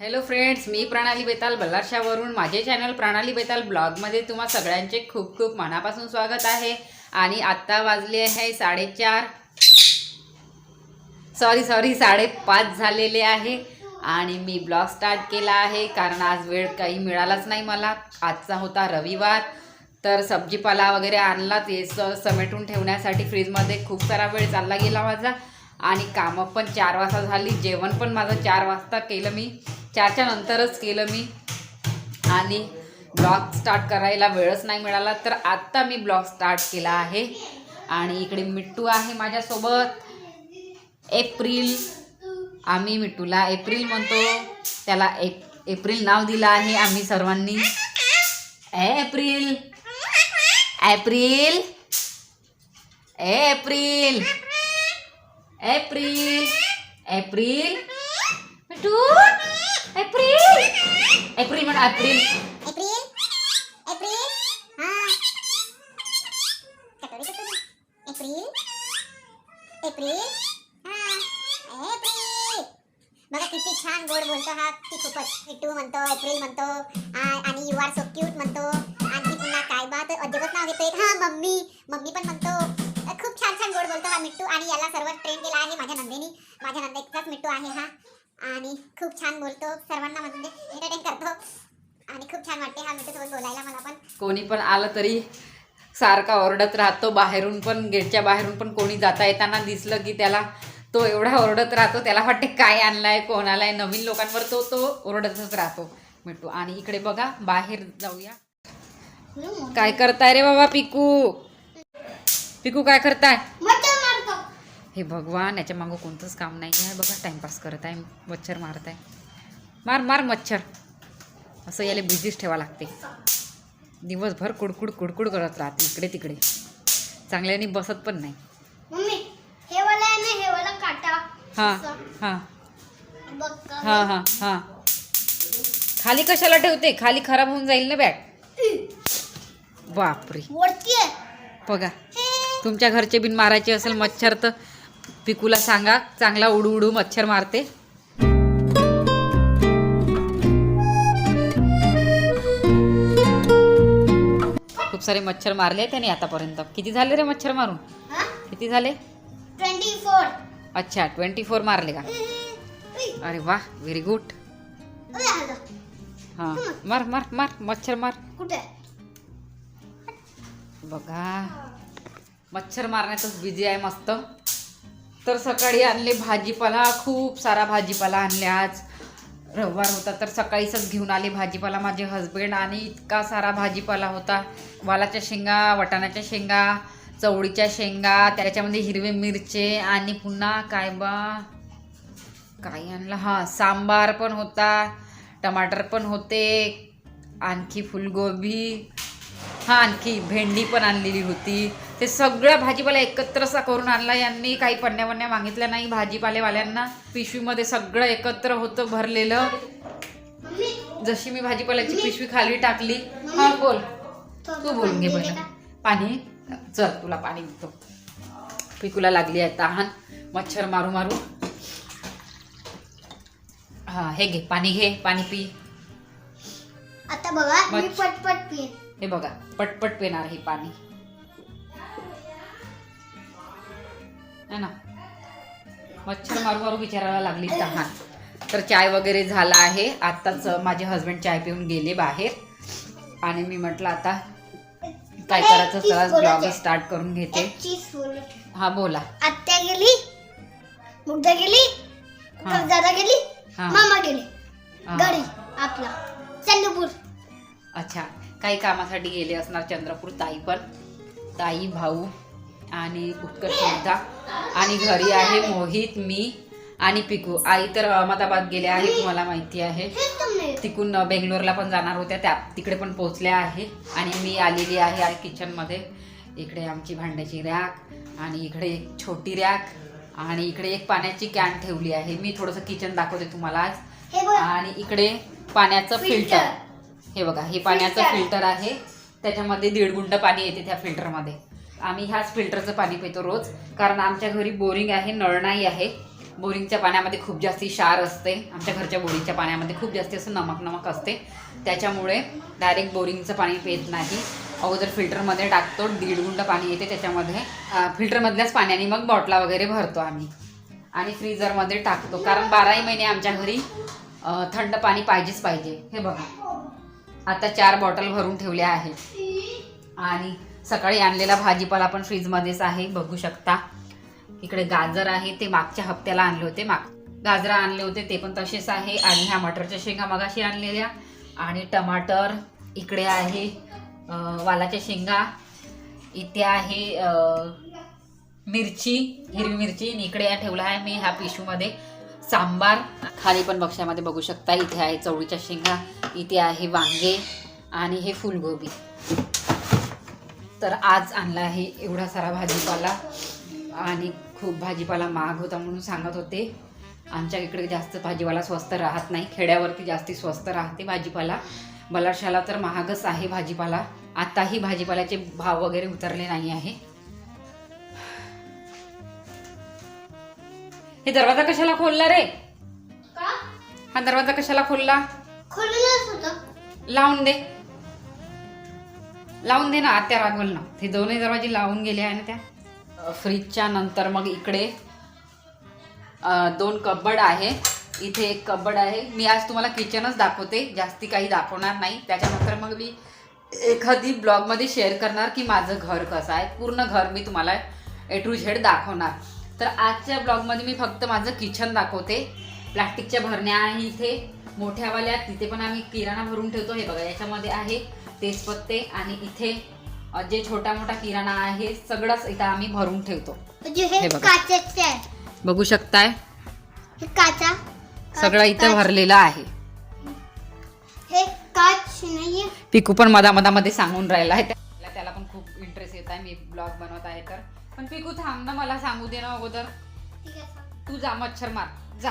Hello friends मी प्रणाली बेताल बल्लारशावरून. माझे चॅनल प्रणाली बेताल ब्लॉगमध्ये तुम्हा सगळ्यांचे खूप खूप मनापासून स्वागत आहे. आणि आत्ता वाजले आहे साडेचार. सॉरी सॉरी साडेपाच झालेले आहे. आणि मी ब्लॉग स्टार्ट केला आहे कारण आज वेळ काही मिळालाच नाही मला. आजचा होता रविवार. तर सब्जीपाला वगैरे आणला ते स समेटून ठेवण्यासाठी फ्रीजमध्ये खूप सारा वेळ चालला गेला माझा. आणि कामं पण चार वाजता झाली जेवण पण माझं चार वाजता केलं मी चारच्या नंतरच केलं मी. आणि ब्लॉग स्टार्ट करायला वेळच नाही मिळाला तर आत्ता मी ब्लॉग स्टार्ट केला आहे. आणि इकडे मिट्टू आहे माझ्यासोबत. एप्रिल आम्ही मिट्टूला एप्रिल म्हणतो. त्याला एप एप्रिल नाव दिलं आहे आम्ही सर्वांनी. April April. April. April April. April April म्हण एप्रिल एप्रिल एप्रिल हाँ कटोरी कटोरी एप्रिल एप्रिल हाँ एप्रिल बघा किती छान गोड बोलतो हा ती खूपच मिट्टू म्हणतो एप्रिल म्हणतो आ- आणि यू आर सो क्यूट म्हणतो आणखी पुन्हा काय बा बात अजिबात नाव घेतो हा मम्मी मम्मी पण म्हणतो छान गोड बोलतो हा मिट्टू आणि याला सर्व ट्रेन केला आहे माझ्या नंदेनी. माझ्या नंदेचाच मिट्टू आहे हा. आणि खूप छान बोलतो. सर्वांना म्हणजे एंटरटेन करतो. आणि खूप छान वाटते हा मिट्टू सोबत बोलायला मला पण. कोणी पण आलं तरी सारखा ओरडत राहतो. बाहेरून पण गेटच्या बाहेरून पण कोणी जाता येताना दिसलं की त्याला तो एवढा ओरडत राहतो. त्याला वाटते काय आणलाय कोण आलाय? नवीन लोकांवर तो तो ओरडतच राहतो मिट्टू. आणि इकडे बघा बाहेर जाऊया. काय करताय रे बाबा पिकू? पिकू काय करताय? हे भगवान याच्या मागं कोणतंच काम नाही आहे. बघा टाइमपास करत आहे. मच्छर मारत आहे मार मार मच्छर. असं याला बिझीच ठेवा लागते. दिवसभर कुडकुड कुडकुड करत राहते. इकडे तिकडे. चांगल्याने बसत पण नाही. मम्मी हे वाला आहे ना हे वाला काटा. हां हां. बघ हां हां हां. खाली कशाला ठेवते? खाली खराब होऊन जाईल ना बॅग? बापरे. वरती आहे. बघा. तुमच्या घरचे बिन मारायचे असेल मच्छर तर पिकूला सांगा चांगला उडू उडू मच्छर मारते. खूप सारे मच्छर मारले त्याने आतापर्यंत. किती झाले रे मच्छर मारून? किती झाले? Twenty four. अच्छा ट्वेंटी फोर मारले का? अरे वा व्हेरी गुड. हां मार मार मार मच्छर मार. कुठे? बघा. मच्छर मारण्यातच बिझी आहे मस्त. तर सकाळी आणले भाजीपाला खूप सारा भाजीपाला आणले आज. रविवार होता तर सकाळीच घेऊन आले भाजीपाला माझे हस्बंड आणि इतका सारा भाजीपाला होता. वालाच्या शेंगा वटाण्याच्या शेंगा चवळीच्या शेंगा त्याच्यामध्ये हिरवे मिरचे आणि पुन्हा काय बा? काय आणलं? हां सांबार पण होता टमाटर पण होते आणखी फुलगोबी हा आणखी भेंडी पण आणलेली होती. ते सगळ्या भाजीपाला एकत्र असा करून आणला. यांनी काही पन्न्या पन्न्या मागितल्या नाही. भाजीपालेवाल्यांना पिशवीमध्ये सगळं एकत्र होतं भरलेलं. जशी मी भाजीपाल्याची पिशवी खाली टाकली. हा बोल. तू बोलून घे पहिलं. पाणी. चल तुला पाणी देतो. पिकूला लागली आहे तहान. मच्छर मारू मारू. हा हे घे. पाणी घे. पाणी पी. आता बघा मी पटपट पिये हे बघा पटपट पिणार हे पाणी. है ना? मच्छर मारू मारू बिचारायला लागली तहान. तर चाय वगैरे झाला आहे. आत्ताच माझे हस्बंड चाय पिऊन गेले बाहेर. आणि मी म्हटलं आता काय करायचं? चला ब्लॉग स्टार्ट करून घेते. हा बोला. आत्या गेली मुग्धा गेली. दादा गेली. मामा गेले. काही कामासाठी गेले असणार चंद्रपूर ताई पण. ताई भाऊ आणि उत्कर्ष सुद्धा. आणि घरी आहे मोहित मी आणि पिकू. आई तर अहमदाबाद गेल्या आहे तुम्हाला माहिती आहे. तिकून बेंगलोरला पण जाणार होत्या. त्या तिकडे पण पोहोचल्या आहे. आणि मी आलेली आहे आज किचनमध्ये. इकडे आमची भांड्याची रॅक आणि इकडे एक छोटी रॅक आणि इकडे एक पाण्याची कॅन ठेवली आहे. मी थोडंसं किचन दाखवते तुम्हाला आज. आणि इकडे पाण्याचं. फिल्टर. हे बघा हे पाण्याचं. फिल्टर आहे. त्याच्यामध्ये दीड गुंड पाणी येते त्या फिल्टरमध्ये आम्ही ह्याच फिल्टरचं पाणी पितो रोज कारण आमच्या घरी बोरिंग आहे नळ नाही आहे. बोरिंगच्या पाण्यामध्ये खूप जास्ती क्षार असते. आमच्या घरच्या बोरिंगच्या पाण्यामध्ये खूप जास्ती असं नमक नमक असते. त्याच्यामुळे डायरेक्ट बोरिंगचं पाणी पित नाही. अगोदर फिल्टरमध्ये टाकतो दीड गुंड पाणी येते त्याच्यामध्ये. फिल्टरमधल्याच पाण्याने मग बॉटला वगैरे भरतो आम्ही. आणि फ्रीझरमध्ये टाकतो कारण बाराही महिने आमच्या घरी थंड पाणी पाहिजेच पाहिजे. हे बघा. आता चार बॉटल भरून ठेवल्या आहेत. आणि सकाळी आणलेला भाजीपाला पण फ्रीजमध्येच आहे बघू शकता. इकडे गाजर आहे ते मागच्या हप्त्याला आणले होते. माग गाजर आणले होते ते पण तसेच आहे. आणि ह्या मटरच्या शेंगा मगाशी आणलेल्या. आणि टमाटर इकडे आहे वालाच्या शेंगा. इथे आहे मिरची हिरवी मिरची. आणि इकडे ठेवला आहे मी ह्या पिशूमध्ये सांबार खाली पण बक्षामध्ये बघू शकता इथे आहे चवळीच्या शेंगा इथे आहे वांगे आणि हे फुलगोबी. तर आज आणला आहे एवढा सारा भाजीपाला आणि खूप भाजीपाला महाग होता म्हणून सांगत होते. आमच्या इकडे जास्त भाजीपाला स्वस्त राहत नाही. खेड्यावरती जास्ती स्वस्त राहते भाजीपाला. बलाशाला तर महागच आहे भाजीपाला. आताही भाजीपाल्याचे भाव वगैरे उतरले नाही आहे. हे दरवाजा कशाला खोलला रे? का? हा दरवाजा कशाला खोलला? खोललेलंच होतं. लावून दे. लावून दे ना आत्या रागवल ना. ते दोन्ही दरवाजे लावून गेले आहे ना त्या. अ, फ्रीजच्या नंतर मग इकडे अ, दोन कबड आहे. इथे एक कबड आहे. मी आज तुम्हाला किचनच दाखवते. जास्ती काही दाखवणार नाही. त्याच्यानंतर मग मी एखादी ब्लॉगमध्ये शेअर करणार की माझं घर कसं आहे. पूर्ण घर मी तुम्हाला ए टू झेड दाखवणार. तर आजच्या ब्लॉगमध्ये मी फक्त माझं किचन दाखवते. प्लास्टिकच्या भरण्या आहे इथे. मोठ्यावाल्या तिथे पण आम्ही किराणा भरून ठेवतो. हे बघा याच्यामध्ये आहे तेजपत्ते आणि इथे जे छोटा मोठा किराणा आहे सगळंच इथं आम्ही भरून ठेवतो. म्हणजे हे बघा. शकताय? हे काचा? सगळं इथं भरलेलं आहे. हे पिकू पण मधा मधामध्ये सांगून राहिला आहे. त्याला पण खूप इंटरेस्ट येत आहे. मी ब्लॉग बनवत आहे तर. पण पिकू थांब ना मला सांगू दे ना अगोदर. तू जा मच्छर मार. जा.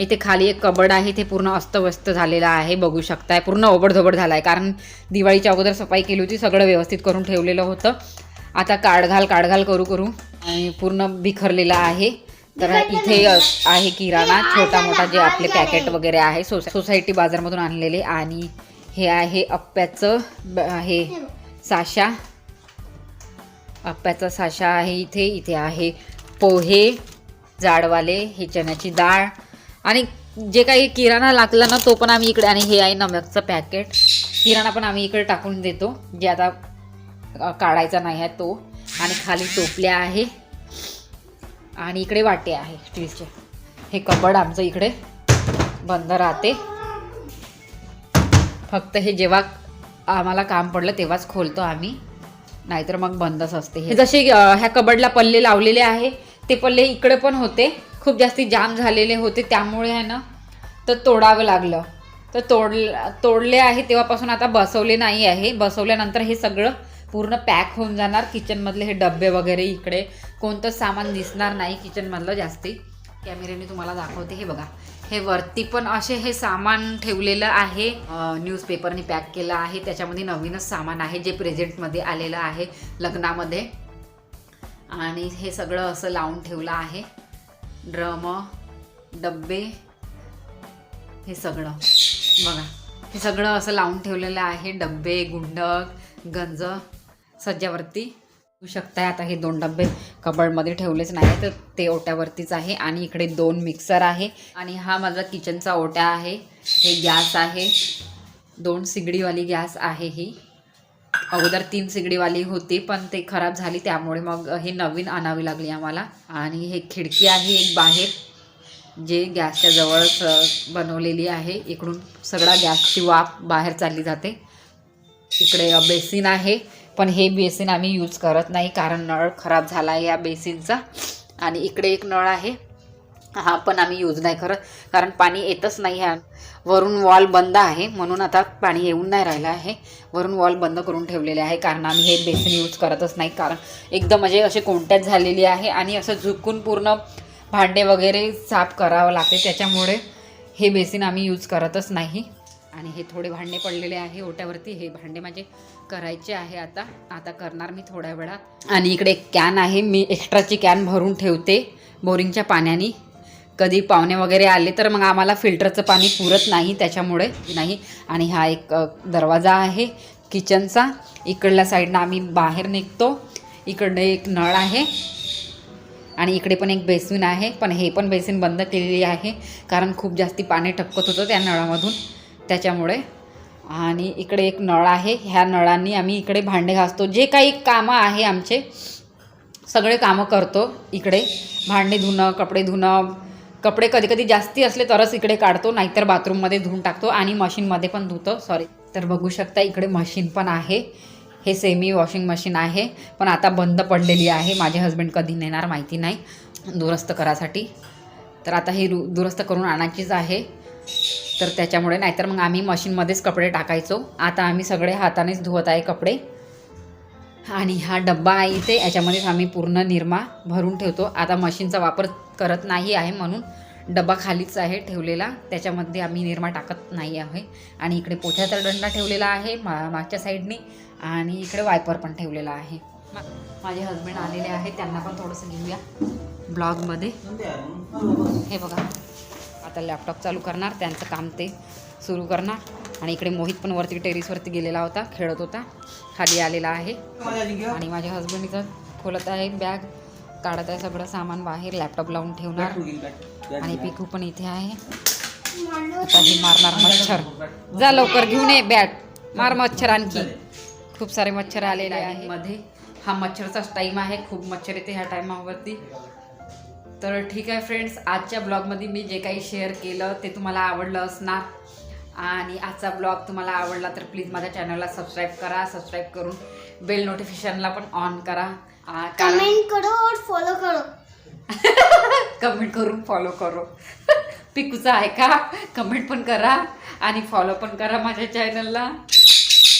इथे खाली एक कबड आहे ते पूर्ण अस्तव्यस्त झालेलं आहे बघू शकताय. पूर्ण ओबडधोबड झाला आहे कारण दिवाळीच्या अगोदर सफाई केली होती सगळं व्यवस्थित करून ठेवलेलं होतं. आता काढघाल काढघाल करू करू. आणि पूर्ण बिखरलेला आहे. तर इथे आहे किराणा छोटा मोठा जे आपले पॅकेट वगैरे आहे सोसा सोसायटी बाजारमधून आणलेले. आणि हे आहे अप्प्याचं ब- हे साशा. अप्प्याचा साशा आहे इथे इथे आहे. पोहे जाडवाले हे चण्याची डाळ. आणि जे काही किराणा लागला ना तो पण आम्ही इकडे आणि हे आहे नमकचं पॅकेट. किराणा पण आम्ही इकडे टाकून देतो. जे आता काढायचा नाही आहे तो. आणि खाली टोपल्या आहे. आणि इकडे वाटे आहे स्टीलचे. हे कबड आमचं इकडे बंद राहते. फक्त हे जेव्हा आम्हाला काम पडलं तेव्हाच खोलतो आम्ही. नाहीतर मग बंदच असते हे. जसे ह्या कबडला पल्ले लावलेले आहे ते पल्ले इकडे पण होते. खूप जास्ती जाम झालेले होते त्यामुळे आहे ना तर तोडावं लागलं. तर तोड तोडले आहे तेव्हापासून आता बसवले नाही आहे. बसवल्यानंतर हे सगळं पूर्ण पॅक होऊन जाणार. किचनमधले हे डबे वगैरे इकडे. कोणतंच सामान दिसणार नाही किचनमधलं जास्ती. कॅमेऱ्याने तुम्हाला दाखवते. हे बघा. हे वरती पण असे हे सामान ठेवलेलं आहे. न्यूजपेपरने पॅक केलं आहे. त्याच्यामध्ये नवीनच सामान आहे जे प्रेझेंटमध्ये आलेलं आहे लग्नामध्ये. आणि हे सगळं असं लावून ठेवलं आहे. ड्रम डब्बे हे सगळं. बघा. हे सगळं असं लावून ठेवलेलं आहे. डब्बे गुंडक गंज सज्जावरती. शकताय आता हे दोन डब्बे. कबडमध्ये ठेवलेच नाही तर ते ओट्यावरतीच आहे आणि इकडे दोन मिक्सर आहे. आणि हा माझा किचनचा ओट्या आहे. हे गॅस आहे. दोन सिगडीवाली गॅस आहे ही. अगोदर तीन सिगडीवाली होती पण ते खराब झाली त्यामुळे मग हे नवीन आणावी लागली आम्हाला. आणि हे खिडकी आहे एक बाहेर जे गॅसच्या जवळच बनवलेली आहे. इकडून सगळा गॅसची वाफ बाहेर चालली जाते. इकडे बेसिन आहे. पण हे बेसिन आम्ही यूज करत नाही कारण नळ खराब झाला आहे या बेसिनचा. आणि इकडे एक नळ आहे. हा पण आम्ही यूज नाही करत कारण पाणी येतच नाही ह्या वरून वॉल बंद आहे. म्हणून आता पाणी येऊन नाही राहिलं आहे. वरून वॉल बंद करून ठेवलेले आहे कारण आम्ही हे बेसिन यूज करतच नाही. कारण एकदम म्हणजे असे कोणत्याच झालेली आहे आणि असं झुकून पूर्ण भांडे वगैरे साफ करावं लागते. त्याच्यामुळे हे बेसिन आम्ही यूज करतच नाही. आणि हे थोडे भांडे पडलेले आहे ओट्यावरती हे भांडे माझे करायचे आहे आता. आता करणार मी थोड्या वेळात. आणि इकडे एक कॅन आहे मी एक्स्ट्राची कॅन भरून ठेवते बोरिंगच्या पाण्याने. कधी पाहुणे वगैरे आले तर मग आम्हाला फिल्टरचं पाणी पुरत नाही त्याच्यामुळे नाही. आणि हा एक दरवाजा आहे किचनचा. इकडल्या साईडनं आम्ही बाहेर निघतो. इकडनं एक नळ आहे. आणि इकडे पण एक बेसिन आहे पण हे पण बेसिन बंद केलेली आहे कारण खूप जास्ती पाणी टपकत होतं त्या नळामधून. त्याच्यामुळे. आणि इकडे एक नळ आहे. ह्या नळांनी आम्ही इकडे भांडे घासतो. जे काही कामं आहे आमचे सगळे कामं करतो इकडे. भांडे धुणं कपडे धुणं. कपडे कधी कधी जास्ती असले तरच इकडे काढतो नाहीतर बाथरूममध्ये धुवून टाकतो आणि मशीनमध्ये पण धुतो. सॉरी तर बघू शकता इकडे मशीन पण आहे. हे सेमी वॉशिंग मशीन आहे. पण आता बंद पडलेली आहे. माझे हस्बंड कधी नेणार माहिती नाही. दुरुस्त करासाठी. तर आता हे रु दुरुस्त करून आणायचीच आहे. तर त्याच्यामुळे नाहीतर मग आम्ही मशीनमध्येच कपडे टाकायचो. आता आम्ही सगळे हातानेच धुवत आहे कपडे. आणि हा डब्बा आहे इथे याच्यामध्येच आम्ही पूर्ण निरमा भरून ठेवतो. आता मशीनचा वापर करत नाही आहे म्हणून डब्बा खालीच आहे ठेवलेला. त्याच्यामध्ये आम्ही निरमा टाकत नाही आहे. आणि इकडे पोथ्याचा दंडा ठेवलेला आहे मा मागच्या साईडनी. आणि इकडे वायपर पण ठेवलेला आहे. मा- माझे हजबंड आलेले आहेत. त्यांना पण थोडंसं घेऊया. ब्लॉगमध्ये. हे बघा. आता लॅपटॉप चालू करणार त्यांचं काम ते सुरू करणार. आणि इकडे मोहित पण वरती टेरिसवरती गेलेला होता खेळत होता. खाली आलेला आहे. आणि माझ्या हस्बंड इथं खोलत आहे बॅग काढत आहे सगळं सामान बाहेर लॅपटॉप लावून ठेवणार. आणि पिकू पण इथे आहे. आता मारणार मच्छर. जा लवकर घेऊन ये बॅट मार मच्छर आणखी. खूप सारे मच्छर आलेले आहे मध्ये हा मच्छरचाच टाईम आहे. खूप मच्छर येते ह्या टायमावरती तर ठीक आहे फ्रेंड्स आजच्या ब्लॉगमध्ये मी जे काही शेअर केलं ते तुम्हाला आवडलं असणार. आणि आजचा ब्लॉग तुम्हाला आवडला तर प्लीज माझ्या चॅनलला सबस्क्राईब करा सबस्क्राईब करून बेल नोटिफिकेशनला पण ऑन करा. कमेंट करो और फॉलो करो. कमेंट करून फॉलो करो. पिकूचा आहे का? कमेंट पण करा आणि फॉलो पण करा माझ्या चॅनलला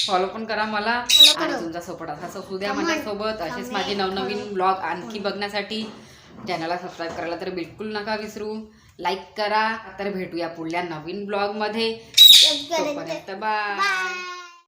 फॉलो पण करा मला. आणि तुमचा सपोर्ट असा असू द्या. माझ्यासोबत. असेच. माझे नवनवीन ब्लॉग आणखी बघण्यासाठी चॅनलला सबस्क्राईब करायला तर बिलकुल नका विसरू. लाईक करा तर भेटूया पुढल्या नवीन ब्लॉगमध्ये तोपर्यंत बाय बाय